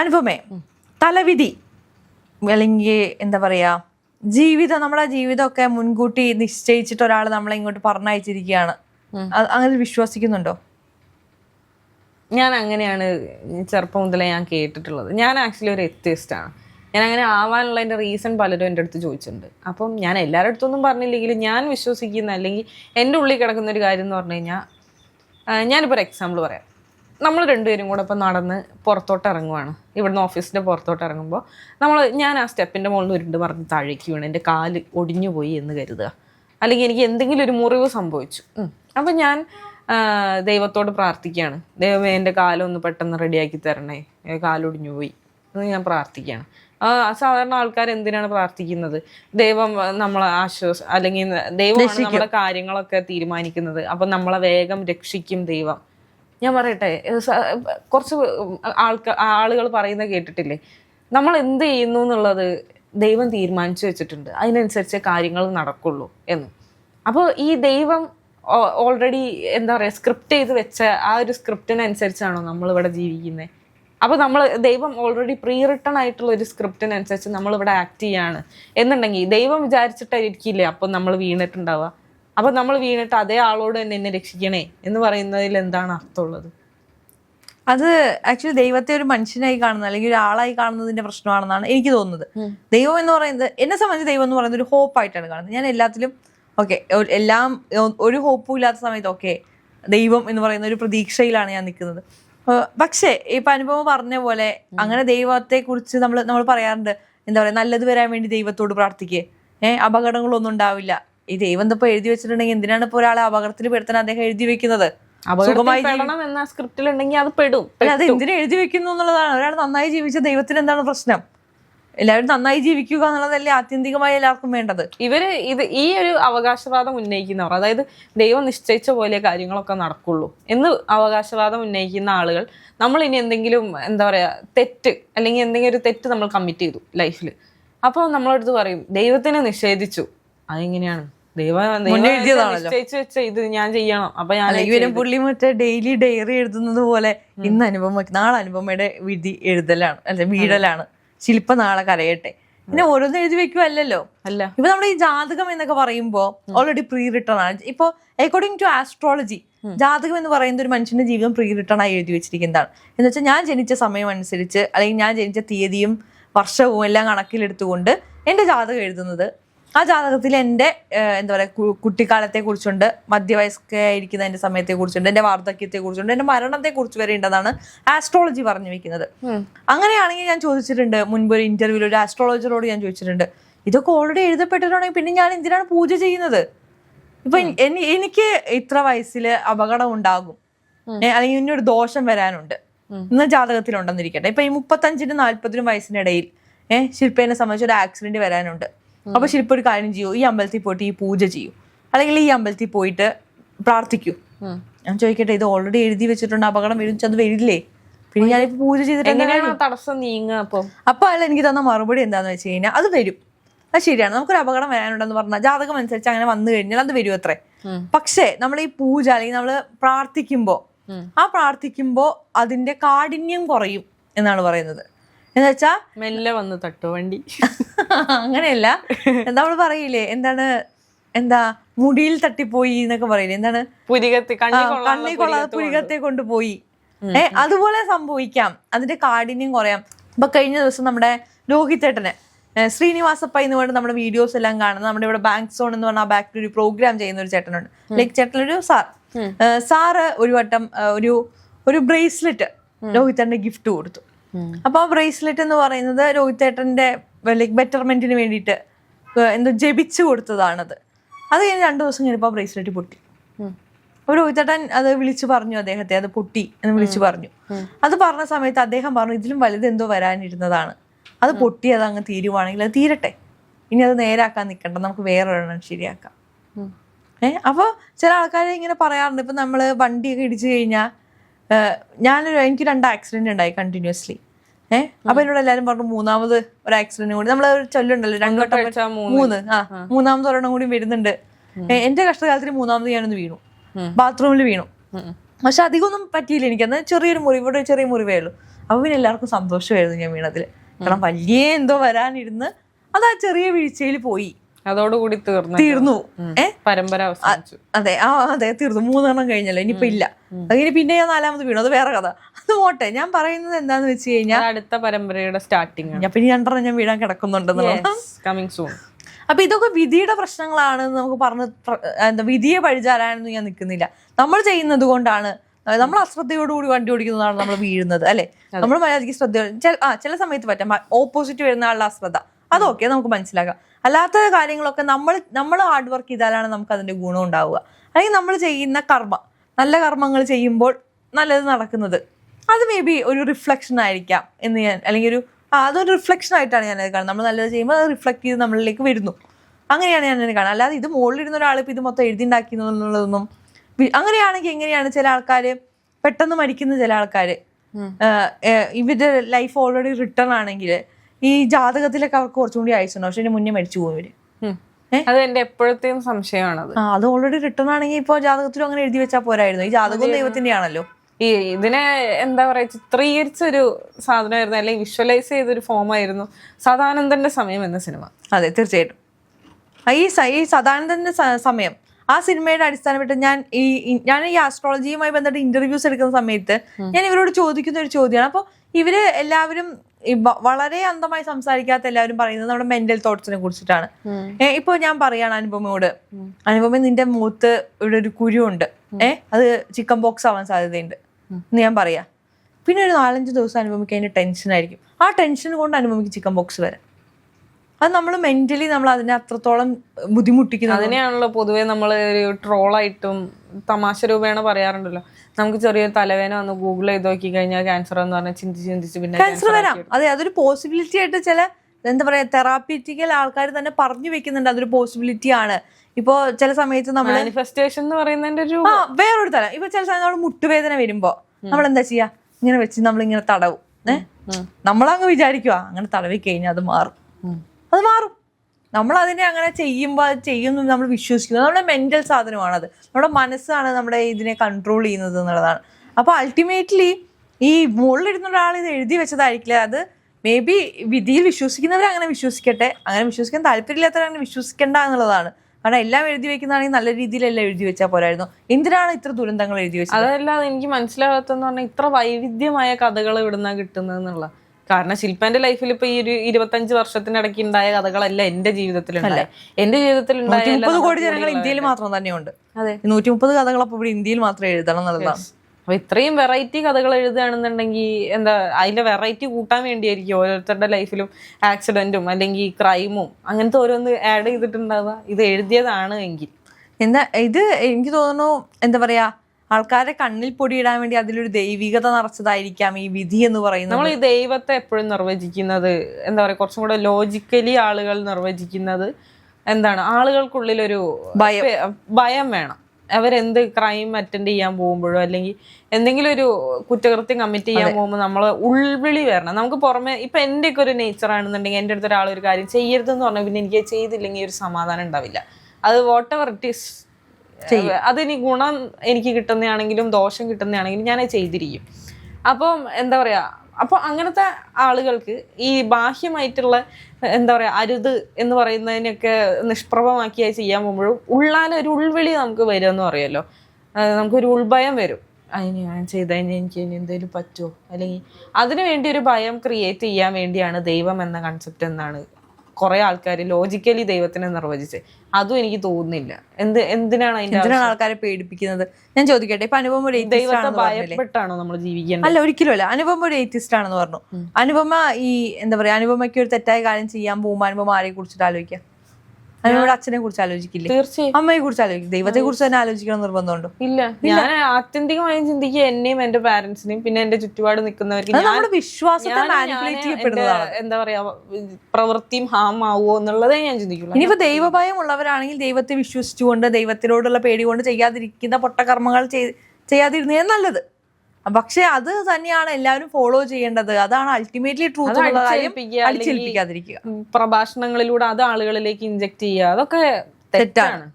അനുപമേ തലവിധി. അല്ലെങ്കിൽ എന്താ പറയാ ജീവിതം നമ്മളെ ജീവിതമൊക്കെ മുൻകൂട്ടി നിശ്ചയിച്ചിട്ട് ഒരാൾ നമ്മളെ ഇങ്ങോട്ട് പറഞ്ഞയച്ചിരിക്കുകയാണ്. അങ്ങനെ വിശ്വസിക്കുന്നുണ്ടോ? ഞാൻ അങ്ങനെയാണ് ചെറുപ്പം മുതലേ ഞാൻ കേട്ടിട്ടുള്ളത്. ഞാൻ ആക്ച്വലി ഒരു എത്തിസ്റ്റ് ഞാൻ അങ്ങനെ ആവാനുള്ള എന്റെ റീസൺ പലരും എന്റെ അടുത്ത് ചോദിച്ചിട്ടുണ്ട്. അപ്പം ഞാൻ എല്ലാവരുടെ അടുത്തൊന്നും പറഞ്ഞില്ലെങ്കിലും ഞാൻ വിശ്വസിക്കുന്ന അല്ലെങ്കിൽ എന്റെ ഉള്ളിൽ കിടക്കുന്ന ഒരു കാര്യം എന്ന് പറഞ്ഞു കഴിഞ്ഞാൽ ഞാനിപ്പോൾ ഒരു എക്സാമ്പിൾ പറയാം. നമ്മൾ രണ്ടുപേരും കൂടെ ഇപ്പം നടന്ന് പുറത്തോട്ട് ഇറങ്ങുവാണ് ഇവിടുന്ന് ഓഫീസിന്റെ പുറത്തോട്ട് ഇറങ്ങുമ്പോൾ നമ്മൾ ഞാൻ ആ സ്റ്റെപ്പിന്റെ മുകളിൽ ഉരുണ്ട് പറഞ്ഞ് താഴേക്ക് വീണ്. എന്റെ കാൽ ഒടിഞ്ഞു പോയി എന്ന് കരുതുക. അല്ലെങ്കിൽ എനിക്ക് എന്തെങ്കിലും ഒരു മുറിവ് സംഭവിച്ചു. അപ്പം ഞാൻ ദൈവത്തോട് പ്രാർത്ഥിക്കുകയാണ്. ദൈവമേ എന്റെ കാലൊന്ന് പെട്ടെന്ന് റെഡിയാക്കി തരണേ. കാലൊടിഞ്ഞു പോയി എന്ന് ഞാൻ പ്രാർത്ഥിക്കുകയാണ്. സാധാരണ ആൾക്കാർ എന്തിനാണ് പ്രാർത്ഥിക്കുന്നത്? ദൈവം നമ്മളെ ആശ്വാസ അല്ലെങ്കിൽ ദൈവമാണ് നമ്മുടെ കാര്യങ്ങളൊക്കെ തീരുമാനിക്കുന്നത്. അപ്പം നമ്മളെ വേഗം രക്ഷിക്കും ദൈവം. ഞാൻ പറയട്ടെ കുറച്ച് ആൾക്കാർ ആളുകൾ പറയുന്നത് കേട്ടിട്ടില്ലേ? നമ്മൾ എന്ത് ചെയ്യുന്നു എന്നുള്ളത് ദൈവം തീരുമാനിച്ചു വെച്ചിട്ടുണ്ട്. അതിനനുസരിച്ച് കാര്യങ്ങൾ നടക്കുള്ളൂ എന്ന്. അപ്പോൾ ഈ ദൈവം ഓൾറെഡി എന്താ പറയുക സ്ക്രിപ്റ്റ് ചെയ്ത് വെച്ച ആ ഒരു സ്ക്രിപ്റ്റിനനുസരിച്ചാണോ നമ്മളിവിടെ ജീവിക്കുന്നത് അപ്പോൾ നമ്മൾ ദൈവം ഓൾറെഡി പ്രീ റിട്ടൺ ആയിട്ടുള്ള ഒരു സ്ക്രിപ്റ്റിനനുസരിച്ച് നമ്മളിവിടെ ആക്ട് ചെയ്യാണ്. എന്നുണ്ടെങ്കിൽ ദൈവം വിചാരിച്ചിട്ടായിരിക്കില്ലേ അപ്പം നമ്മൾ വീണിട്ടുണ്ടാവുക? അപ്പം നമ്മൾ വീണിട്ട് അതേ ആളോട് തന്നെ എന്നെ രക്ഷിക്കണേ എന്ന് പറയുന്നതിൽ എന്താണ് അർത്ഥമുള്ളത്? അത് ആക്ച്വലി ദൈവത്തെ ഒരു മനുഷ്യനായി കാണുന്ന അല്ലെങ്കിൽ ഒരു ആളായി കാണുന്നതിന്റെ പ്രശ്നമാണെന്നാണ് എനിക്ക് തോന്നുന്നത്. ദൈവം എന്ന് പറയുന്നത് എന്നെ സംബന്ധിച്ച് ദൈവം എന്ന് പറയുന്നത് ഒരു ഹോപ്പ് ആയിട്ടാണ് കാണുന്നത്. ഞാൻ എല്ലാത്തിലും ഓക്കെ എല്ലാം ഒരു ഹോപ്പും ഇല്ലാത്ത സമയത്ത് ഓക്കെ ദൈവം എന്ന് പറയുന്ന ഒരു പ്രതീക്ഷയിലാണ് ഞാൻ നിൽക്കുന്നത്. പക്ഷേ ഇപ്പൊ അനുഭവം പറഞ്ഞ പോലെ അങ്ങനെ ദൈവത്തെ കുറിച്ച് നമ്മൾ നമ്മൾ പറയാറുണ്ട് എന്താ പറയാ നല്ലത് വരാൻ വേണ്ടി ദൈവത്തോട് പ്രാർത്ഥിക്കുക ഏഹ് അപകടങ്ങളൊന്നും ഉണ്ടാവില്ല. ഈ ദൈവം ഇപ്പൊ എഴുതി വെച്ചിട്ടുണ്ടെങ്കിൽ എന്തിനാണ് ഇപ്പൊ ഒരാളെ അപകടത്തിൽ പെടുത്താൻ അദ്ദേഹം എഴുതി വെക്കുന്നത്? എന്ന സ്ക്രിപ്റ്റിൽ ഉണ്ടെങ്കിൽ അത് പെടും അല്ല അത് എന്തിനു എഴുതി വെക്കുന്നു എന്നുള്ളതാണ്. ഒരാൾ നന്നായി ജീവിച്ച ദൈവത്തിന് എന്താണ് പ്രശ്നം? എല്ലാവരും നന്നായി ജീവിക്കുക എന്നുള്ളതല്ലേ ആത്യന്തികമായി എല്ലാവർക്കും വേണ്ടത്. ഇവർ ഇത് ഈ ഒരു അവകാശവാദം ഉന്നയിക്കുന്നവർ അതായത് ദൈവം നിശ്ചയിച്ച പോലെ കാര്യങ്ങളൊക്കെ നടക്കുള്ളൂ എന്ന് അവകാശവാദം ഉന്നയിക്കുന്ന ആളുകൾ നമ്മൾ ഇനി എന്തെങ്കിലും എന്താ പറയാ തെറ്റ് അല്ലെങ്കിൽ എന്തെങ്കിലും ഒരു തെറ്റ് നമ്മൾ കമ്മിറ്റ് ചെയ്തു ലൈഫിൽ അപ്പോൾ നമ്മളടുത്ത് പറയും ദൈവത്തിനെ നിഷേധിച്ചു. അതെങ്ങനെയാണ്? ദൈവം ദൈവം എഴുതിയതാണല്ലോ. നിശ്ചയിച്ചു വെച്ച ഇത് ഞാൻ ചെയ്യണം അപ്പൊ ഞാൻ ഇവരും പുള്ളി മറ്റേ ഡെയിലി ഡയറി എഴുതുന്നത് പോലെ ഇന്ന് അനുപമ നാളെ അനുപമയുടെ വിധി എഴുതലാണ് അല്ലെ വീടലാണ്. ശില്പ നാളെ കരയട്ടെ. പിന്നെ ഓരോന്നും എഴുതി വെക്കുമല്ലോ അല്ല. ഇപ്പൊ നമ്മുടെ ഈ ജാതകം എന്നൊക്കെ പറയുമ്പോ ഓൾറെഡി പ്രീ റിട്ടേൺ ആണ്. ഇപ്പൊ അക്കോർഡിംഗ് ടു ആസ്ട്രോളജി ജാതകം എന്ന് പറയുന്ന ഒരു മനുഷ്യന്റെ ജീവിതം പ്രീ റിട്ടേൺ ആയി എഴുതി വെച്ചിരിക്കുന്നതാണ്. എന്ന് വെച്ചാൽ ഞാൻ ജനിച്ച സമയം അനുസരിച്ച് അല്ലെങ്കിൽ ഞാൻ ജനിച്ച തീയതിയും വർഷവും എല്ലാം കണക്കിലെടുത്തുകൊണ്ട് എന്റെ ജാതകം എഴുതുന്നത് ആ ജാതകത്തിൽ എന്റെ എന്താ പറയുക കുട്ടിക്കാലത്തെ കുറിച്ചുണ്ട് മധ്യവയസ്കയായിരിക്കുന്ന എന്റെ സമയത്തെ കുറിച്ചുണ്ട് എന്റെ വാർദ്ധക്യത്തെ കുറിച്ചുണ്ട് എന്റെ മരണത്തെ കുറിച്ച് വരെ ഉണ്ടെന്നാണ് ആസ്ട്രോളജി പറഞ്ഞു വെക്കുന്നത്. അങ്ങനെയാണെങ്കിൽ ഞാൻ ചോദിച്ചിട്ടുണ്ട് മുൻപ് ഒരു ഇന്റർവ്യൂവിൽ ഒരു ആസ്ട്രോളജറോട് ഞാൻ ചോദിച്ചിട്ടുണ്ട് ഇതൊക്കെ ഓൾറെഡി എഴുതപ്പെട്ടിട്ടുണ്ടെങ്കിൽ പിന്നെ ഞാൻ എന്തിനാണ് പൂജ ചെയ്യുന്നത്? ഇപ്പൊ എനിക്ക് ഇത്ര വയസ്സിൽ അപകടം ഉണ്ടാകും. അല്ലെങ്കിൽ ഇന്നൊരു ദോഷം വരാനുണ്ട്. ഇന്ന് ജാതകത്തിലുണ്ടെന്നിരിക്കട്ടെ. ഇപ്പൊ ഈ മുപ്പത്തഞ്ചിനും നാല്പതിനും വയസ്സിനിടയിൽ ഏഹ് ശില്പേനെ സംബന്ധിച്ച് ഒരു ആക്സിഡന്റ് വരാനുണ്ട്. അപ്പൊ ശരിപ്പോ ഒരു കാര്യം ചെയ്യൂ ഈ അമ്പലത്തിൽ പോയിട്ട് ഈ പൂജ ചെയ്യൂ. അല്ലെങ്കിൽ ഈ അമ്പലത്തിൽ പോയിട്ട് പ്രാർത്ഥിക്കൂ. ഞാൻ ചോദിക്കട്ടെ ഇത് ഓൾറെഡി എഴുതി വെച്ചിട്ടുണ്ട് അപകടം വരും അത് വരില്ലേ? പിന്നെ ഞാനിപ്പോ പൂജ ചെയ്തിട്ട് തടസ്സം നീങ്ങുക അപ്പൊ? അയാൾ എനിക്ക് തന്ന മറുപടി എന്താന്ന് വെച്ച് കഴിഞ്ഞാൽ അത് വരും. അത് ശരിയാണ് നമുക്കൊരു അപകടം വരാനുണ്ടെന്ന് പറഞ്ഞാൽ ജാതകം അനുസരിച്ച് അങ്ങനെ വന്നു കഴിഞ്ഞാൽ അത് വരും അത്രേ. പക്ഷേ നമ്മൾ ഈ പൂജ അല്ലെങ്കിൽ നമ്മൾ പ്രാർത്ഥിക്കുമ്പോൾ ആ പ്രാർത്ഥിക്കുമ്പോൾ അതിന്റെ കാഠിന്യം കുറയും എന്നാണ് പറയുന്നത്. എന്ന് വെച്ചാ മെല്ലെ വന്ന് തട്ടോ വണ്ടി. അങ്ങനെയല്ല. നമ്മൾ പറയില്ലേ? എന്താണ് എന്താ മുടിയിൽ തട്ടിപ്പോയി എന്നൊക്കെ പറയില്ലേ? എന്താണ്? പുരികത്തെ കണ്ണി കൊള്ളാതെ പുരികത്തെ കൊണ്ടുപോയി ഏ അതുപോലെ സംഭവിക്കാം. അതിന്റെ കാഠിന്യം കുറയാം. ഇപ്പൊ കഴിഞ്ഞ ദിവസം നമ്മുടെ രോഹിത്തേട്ടന് ശ്രീനിവാസപ്പ എന്ന് പറഞ്ഞ നമ്മുടെ വീഡിയോസ് എല്ലാം കാണുന്നത് നമ്മുടെ ഇവിടെ ബാങ്ക് സോൺ എന്ന് പറഞ്ഞ ആ ബാക്കിൽ ഒരു പ്രോഗ്രാം ചെയ്യുന്ന ഒരു ചേട്ടനുണ്ട്. Like ചേട്ടനൊരു sir. സാറ് ഒരു വട്ടം ഒരു ഒരു ബ്രേസ്ലെറ്റ് രോഹിത്തേട്ടന് ഗിഫ്റ്റ് കൊടുത്തു. അപ്പൊ ആ ബ്രേസ്ലെറ്റ് എന്ന് പറയുന്നത് രോഹിത്തേട്ടന്റെ ലൈക്ക് ബെറ്റർമെന്റിന് വേണ്ടിയിട്ട് എന്തോ ജപിച്ചു കൊടുത്തതാണത്. അത് കഴിഞ്ഞ് രണ്ടു ദിവസം കഴിഞ്ഞപ്പോൾ ആ ബ്രേസ്ലെറ്റ് പൊട്ടി. ഒരു രോഹിത്തേട്ടൻ അത് വിളിച്ചു പറഞ്ഞു അദ്ദേഹത്തെ അത് പൊട്ടി എന്ന് വിളിച്ചു പറഞ്ഞു. അത് പറഞ്ഞ സമയത്ത് അദ്ദേഹം പറഞ്ഞു ഇതിലും വലുത് എന്തോ വരാനിരുന്നതാണ്. അത് പൊട്ടി അത് അങ്ങ് തീരുവാണെങ്കിൽ അത് തീരട്ടെ. ഇനി അത് നേരാക്കാൻ നിൽക്കണ്ട നമുക്ക് വേറൊരെണ്ണം ശരിയാക്കാം. ഏഹ് അപ്പോൾ ചില ആൾക്കാർ ഇങ്ങനെ പറയാറുണ്ട് ഇപ്പം നമ്മൾ വണ്ടിയൊക്കെ ഇടിച്ചു കഴിഞ്ഞാൽ ഞാനൊരു എനിക്ക് രണ്ട് ആക്സിഡന്റ് ഉണ്ടായി കണ്ടിന്യൂസ്ലി ഏഹ് അപ്പൊ എന്നോട് എല്ലാരും പറഞ്ഞു മൂന്നാമത് ഒരു ആക്സിഡന്റ് കൂടി. നമ്മൾ ചൊല്ലുണ്ടല്ലോ രണ്ടു വട്ടം കഴിച്ചാ മൂന്ന്. ആ മൂന്നാമത് ഒരെണ്ണം കൂടി വരുന്നുണ്ട്. എന്റെ കഷ്ടകാലത്തിന് മൂന്നാമത് ഞാനൊന്ന് വീണു. ബാത്റൂമിൽ വീണു. പക്ഷെ അധികമൊന്നും പറ്റിയില്ല എനിക്ക്. അന്ന് ചെറിയൊരു മുറിവ് ഇവിടെ ചെറിയ മുറിവേ ഉള്ളൂ. അപ്പൊ പിന്നെ എല്ലാവർക്കും സന്തോഷമായിരുന്നു ഞാൻ വീണതിൽ. കാരണം വലിയ എന്തോ വരാനിരുന്ന് അത് ആ ചെറിയ വീഴ്ചയിൽ പോയി. അതോടുകൂടി തീർന്നു. തീർന്നു പരമ്പര അതെ. ആ അതെ തീർന്നു. മൂന്നെണ്ണം കഴിഞ്ഞല്ലോ. ഇനിയിപ്പോ ഇല്ല. അങ്ങനെ പിന്നെ ഞാൻ നാലാമത് വീണു. അത് വേറെ കഥ. അത് പോട്ടെ. ഞാൻ പറയുന്നത് എന്താന്ന് വെച്ച് കഴിഞ്ഞാൽ അടുത്ത പരമ്പരയുടെ സ്റ്റാർട്ടിങ് ഞാൻ പിന്നെ രണ്ടെണ്ണം ഞാൻ വീഴാൻ കിടക്കുന്നുണ്ട് കമ്മിങ് സൂൺ അപ്പൊ ഇതൊക്കെ വിധിയുടെ പ്രശ്നങ്ങളാണ് നമുക്ക് പറഞ്ഞ് എന്താ വിധിയെ പഴിചാരാനൊന്നും ഞാൻ നിൽക്കുന്നില്ല. നമ്മൾ ചെയ്യുന്നത് കൊണ്ടാണ് നമ്മൾ അശ്രദ്ധയോടുകൂടി വണ്ടി ഓടിക്കുന്നതാണ് നമ്മൾ വീഴുന്നത് അല്ലെ? നമ്മൾ മര്യാദയ്ക്ക് ശ്രദ്ധ ആ ചില സമയത്ത് പറ്റാം. ഓപ്പോസിറ്റ് വരുന്ന ആളുടെ അശ്രദ്ധ. അതൊക്കെ നമുക്ക് മനസ്സിലാക്കാം. അല്ലാത്ത കാര്യങ്ങളൊക്കെ നമ്മൾ നമ്മൾ ഹാർഡ് വർക്ക് ചെയ്താലാണ് നമുക്ക് അതിന്റെ ഗുണം ഉണ്ടാവുക. അല്ലെങ്കിൽ നമ്മൾ ചെയ്യുന്ന കർമ്മ നല്ല കർമ്മങ്ങൾ ചെയ്യുമ്പോൾ നല്ലത് നടക്കുന്നത്. അത് മേ ബി ഒരു റിഫ്ലക്ഷൻ ആയിരിക്കാം എന്ന് ഞാൻ അല്ലെങ്കിൽ ഒരു അതൊരു റിഫ്ലക്ഷൻ ആയിട്ടാണ് ഞാൻ കാണുന്നത്. നമ്മൾ നല്ലത് ചെയ്യുമ്പോൾ അത് റിഫ്ലക്ട് ചെയ്ത് നമ്മളിലേക്ക് വരുന്നു. അങ്ങനെയാണ് ഞാൻ അതിനെ കാണുന്നത്. അല്ലാതെ ഇത് മുകളിലിരുന്ന ഒരാൾ ഇപ്പം ഇത് മൊത്തം എഴുതി ഉണ്ടാക്കി എന്നുള്ളതൊന്നും അങ്ങനെയാണെങ്കിൽ എങ്ങനെയാണ് ചില ആൾക്കാർ പെട്ടെന്ന് മരിക്കുന്ന ചില ആൾക്കാർ ഇവരുടെ ലൈഫ് ഓൾറെഡി റിട്ടേൺ ആണെങ്കിൽ ഈ ജാതകത്തിലൊക്കെ അവർക്ക് കുറച്ചും കൂടി അയച്ചിരുന്നു പക്ഷെ എന്റെ മുന്നേ മരിച്ചു പോകും ഇവർ? അത് എന്റെ എപ്പോഴത്തെയും സംശയമാണത്. ആ അത് ഓൾറെഡി റിട്ടേൺ ആണെങ്കിൽ ഇപ്പോൾ ജാതകത്തിലും അങ്ങനെ എഴുതി വെച്ചാൽ പോരായിരുന്നു. ഈ ജാതകവും ദൈവത്തിന്റെ ആണല്ലോ ഈ ഇതിനെ എന്താ പറയാ ചിത്രീകരിച്ചൊരു സാധനമായിരുന്നു അല്ലെങ്കിൽ വിഷ്വലൈസ് ചെയ്തൊരു ഫോമായിരുന്നു സദാനന്ദന്റെ സമയം എന്ന സിനിമ. അതെ തീർച്ചയായിട്ടും. ഈ ഈ സദാനന്ദന്റെ സമയം. ആ സിനിമയുടെ അടിസ്ഥാനപ്പെട്ട് ഞാൻ ഈ ഞാൻ ഈ ആസ്ട്രോളജിയുമായി ബന്ധപ്പെട്ട് ഇന്റർവ്യൂസ് എടുക്കുന്ന സമയത്ത് ഞാൻ ഇവരോട് ചോദിക്കുന്ന ഒരു ചോദ്യമാണ്. അപ്പോൾ ഇവർ എല്ലാവരും വളരെ അന്തമായി സംസാരിക്കാത്ത എല്ലാവരും പറയുന്നത് നമ്മുടെ മെന്റൽ തോട്ട്സിനെ കുറിച്ചിട്ടാണ്. ഇപ്പൊ ഞാൻ പറയാണ് അനുപമയോട്. അനുപമ നിന്റെ മൂത്ത് ഇവിടെ ഒരു കുരുണ്ട് ഏഹ് അത് ചിക്കൻ ബോക്സ് ആവാൻ സാധ്യതയുണ്ട്. എന്ന് ഞാൻ പറയാ. പിന്നെ ഒരു നാലഞ്ച് ദിവസം അനുപമിക്ക് അതിന്റെ ടെൻഷൻ ആയിരിക്കും. ആ ടെൻഷൻ കൊണ്ട് അനുപമിക്ക് ചിക്കൻ ബോക്സ് വരാം. അത് നമ്മൾ മെന്റലി നമ്മൾ അതിനെ അത്രത്തോളം ബുദ്ധിമുട്ടിക്കുന്നത് അതിനെയാണല്ലോ പൊതുവെ നമ്മൾ ഒരു ട്രോളായിട്ടും തമാശ രൂപേണ പറയാറുണ്ടല്ലോ. നമുക്ക് ചെറിയൊരു തലവേദന വന്ന് ഗൂഗിൾ ചെയ്ത് നോക്കി കഴിഞ്ഞാൽ ക്യാൻസർ എന്ന് പറഞ്ഞാൽ ചിന്തിച്ച് ചിന്തിച്ച് പിന്നെ ക്യാൻസർ വരാം. അതെ അതൊരു പോസിബിലിറ്റി ആയിട്ട് ചില എന്താ പറയാ തെറാപ്പിറ്റിക്കൽ ആൾക്കാർ തന്നെ പറഞ്ഞു വെക്കുന്നുണ്ട് അതൊരു പോസിബിലിറ്റി ആണ്. ഇപ്പോ ചില സമയത്ത് നമ്മൾ മാനിഫെസ്റ്റേഷൻ എന്ന് പറയുന്നതിന്റെ ഒരു വേറൊരു തരം ഇപ്പൊ ചില സമയത്ത് നമ്മൾ മുട്ടുവേദന വരുമ്പോ നമ്മൾ എന്താ ചെയ്യാ? ഇങ്ങനെ വെച്ച് നമ്മൾ ഇങ്ങനെ തടവും ഏഹ് നമ്മളങ്ങ് വിചാരിക്കുക അങ്ങനെ തടവി കഴിഞ്ഞാൽ അത് മാറും. അത് മാറും. നമ്മൾ അതിനെ അങ്ങനെ ചെയ്യുമ്പോൾ അത് ചെയ്യുന്നു നമ്മൾ വിശ്വസിക്കുന്നു നമ്മുടെ മെന്റൽ സാധനമാണത്. നമ്മുടെ മനസ്സാണ് നമ്മുടെ ഇതിനെ കൺട്രോൾ ചെയ്യുന്നത് എന്നുള്ളതാണ്. അപ്പോൾ അൾട്ടിമേറ്റ്ലി ഈ മുകളിലിരുന്ന ഒരാൾ ഇത് എഴുതി വെച്ചതായിരിക്കില്ല. അത് മേ ബി വിധിയിൽ വിശ്വസിക്കുന്നവർ അങ്ങനെ വിശ്വസിക്കട്ടെ. അങ്ങനെ വിശ്വസിക്കാൻ താല്പര്യമില്ലാത്തവർ അങ്ങനെ വിശ്വസിക്കേണ്ട എന്നുള്ളതാണ്. കാരണം എല്ലാം എഴുതി വെക്കുന്നതാണെങ്കിൽ നല്ല രീതിയിലെല്ലാം എഴുതി വെച്ചാൽ പോരായിരുന്നു. എന്തിനാണ് ഇത്ര ദുരന്തങ്ങൾ എഴുതി വെച്ചത്? അതല്ലാതെ എനിക്ക് മനസ്സിലാകാത്തെന്ന് പറഞ്ഞാൽ ഇത്ര വൈവിധ്യമായ കഥകൾ ഇവിടുന്ന കിട്ടുന്നത് എന്നുള്ള കാരണം ശില്പന്റെ ലൈഫിൽ ഇപ്പൊ ഈ ഒരു ഇരുപത്തഞ്ച് വർഷത്തിനിടയ്ക്ക് ഉണ്ടായ കഥകളല്ല എന്റെ ജീവിതത്തിൽ എന്റെ ജീവിതത്തിൽ മുപ്പത് കോടി ജനങ്ങൾ ഇന്ത്യയിൽ മാത്രം തന്നെയുണ്ട്. അതെ. നൂറ്റി മുപ്പത് കഥകൾ അപ്പോൾ ഇവിടെ ഇന്ത്യയിൽ മാത്രം എഴുതണം എന്നുള്ളതാണ്. അപ്പൊ ഇത്രയും വെറൈറ്റി കഥകൾ എഴുതുകയാണെന്നുണ്ടെങ്കിൽ എന്താ അതിന്റെ വെറൈറ്റി കൂട്ടാൻ വേണ്ടിയായിരിക്കും ഓരോരുത്തരുടെ ലൈഫിലും ആക്സിഡന്റും അല്ലെങ്കിൽ ക്രൈമും അങ്ങനത്തെ ഓരോന്ന് ആഡ് ചെയ്തിട്ടുണ്ടാവുക. ഇത് എഴുതിയതാണ് എങ്കിൽ. എന്താ ഇത് എനിക്ക് തോന്നുന്നു എന്താ പറയാ ആൾക്കാരെ കണ്ണിൽ പൊടിയിടാൻ വേണ്ടി അതിലൊരു ദൈവികത നിറച്ചതായിരിക്കാം ഈ വിധി എന്ന് പറയുന്നത്. നമ്മൾ ഈ ദൈവത്തെ എപ്പോഴും നിർവചിക്കുന്നത് എന്താ പറയുക കുറച്ചും കൂടെ ലോജിക്കലി ആളുകൾ നിർവചിക്കുന്നത് എന്താണ്? ആളുകൾക്കുള്ളിലൊരു ഭയം. ഭയം വേണം. അവരെന്ത് ക്രൈം അറ്റൻഡ് ചെയ്യാൻ പോകുമ്പോഴോ അല്ലെങ്കിൽ എന്തെങ്കിലും ഒരു കുറ്റകൃത്യം കമ്മിറ്റ് ചെയ്യാൻ പോകുമ്പോൾ നമ്മൾ ഉൾവിളി വരണം. നമുക്ക് പുറമെ ഇപ്പൊ എന്റെ ഒക്കെ ഒരു നേച്ചർ ആണെന്നുണ്ടെങ്കിൽ എന്റെ അടുത്ത് ഒരാൾ ഒരു കാര്യം ചെയ്യരുതെന്ന് പറഞ്ഞാൽ പിന്നെ എനിക്ക് ചെയ്തില്ലെങ്കിൽ ഒരു സമാധാനം ഉണ്ടാവില്ല. അത് വാട്ട് എവർ ഇറ്റ് ഈസ് അതിനി ഗുണം എനിക്ക് കിട്ടുന്നതാണെങ്കിലും ദോഷം കിട്ടുന്നതാണെങ്കിലും ഞാൻ ചെയ്തിരിക്കും. അപ്പം എന്താ പറയാ അപ്പൊ അങ്ങനത്തെ ആളുകൾക്ക് ഈ ബാഹ്യമായിട്ടുള്ള എന്താ പറയാ അരുത് എന്ന് പറയുന്നതിനൊക്കെ നിഷ്പ്രഭമാക്കിയായി ചെയ്യാൻ പോകുമ്പോഴും ഉള്ളാലെ ഒരു ഉൾവിളി നമുക്ക് വരുമെന്ന് പറയുമല്ലോ. അതായത് നമുക്കൊരു ഉൾഭയം വരും. അതിന് ഞാൻ ചെയ്ത് കഴിഞ്ഞാൽ എനിക്ക് ഇനി എന്തെങ്കിലും പറ്റുമോ? അല്ലെങ്കിൽ അതിനു വേണ്ടി ഒരു ഭയം ക്രിയേറ്റ് ചെയ്യാൻ വേണ്ടിയാണ് ദൈവം എന്ന കൺസെപ്റ്റ് എന്നാണ് കുറെ ആൾക്കാർ ലോജിക്കലി ദൈവത്തിനെ നിർവചിച്ച്. അതും എനിക്ക് തോന്നുന്നില്ല. എന്ത് എന്തിനാണ് അതിന്റെ എന്തിനാണ് ആൾക്കാരെ പേടിപ്പിക്കുന്നത്? ഞാൻ ചോദിക്കട്ടെ ഇപ്പൊ അനുപമ ഒരു atheist ദൈവത്തെ ആണെന്ന് പറഞ്ഞില്ലേ? ഭയപ്പെട്ടാണോ നമ്മൾ ജീവിക്കേണ്ടത്? അല്ല ഒരിക്കലും അല്ല. അനുപമ ഒരു ഏറ്റിസ്റ്റ് ആണെന്ന് പറഞ്ഞു. അനുപമ ഈ എന്താ പറയാ അനുപമയ്ക്ക് ഒരു തെറ്റായ കാര്യം ചെയ്യാൻ പോകുമ്പോ അനുപമ ആരെ കുറിച്ചിട്ട് ആലോചിക്കാം? അനുപമയുടെ അച്ഛനെ കുറിച്ച് ആലോചിക്കില്ല? തീർച്ചയായും. അമ്മയെ കുറിച്ച് ആലോചിക്കും ദൈവത്തെ കുറിച്ച് തന്നെ ആലോചിക്കണം നിർബന്ധമുണ്ടോ? ഇല്ല. ഞാൻ ആത്യന്തികമായും ചിന്തിക്കുക എന്നെയും എന്റെ പാരന്റ്സിനെയും പിന്നെ എന്റെ ചുറ്റുപാട് നിൽക്കുന്നവർക്ക് നമ്മുടെ വിശ്വാസത്തെ മാനിപ്പുലേറ്റ് ചെയ്യപ്പെടുന്നതാണ്. എന്താ പറയാ പ്രവൃത്തിയും ഹാം ആവുമോ എന്നുള്ളതേ ഞാൻ ചിന്തിക്കുള്ളൂ. ഇനിയിപ്പോ ദൈവഭയം ഉള്ളവരാണെങ്കിൽ ദൈവത്തെ വിശ്വസിച്ചുകൊണ്ട് ദൈവത്തിനോടുള്ള പേടി കൊണ്ട് ചെയ്യാതിരിക്കുന്ന പൊട്ടകർമ്മങ്ങൾ ചെയ്- ചെയ്യാതിരുന്നേ നല്ലത്. പക്ഷെ അത് തന്നെയാണ് എല്ലാവരും ഫോളോ ചെയ്യേണ്ടത്. അതാണ് അൾട്ടിമേറ്റ്ലി ട്രൂത്ത് അടിച്ചേൽപ്പിക്കാതിരിക്കുക. പ്രഭാഷണങ്ങളിലൂടെ അത് ആളുകളിലേക്ക് ഇൻജെക്ട് ചെയ്യുക. അതൊക്കെ തെറ്റാണ്.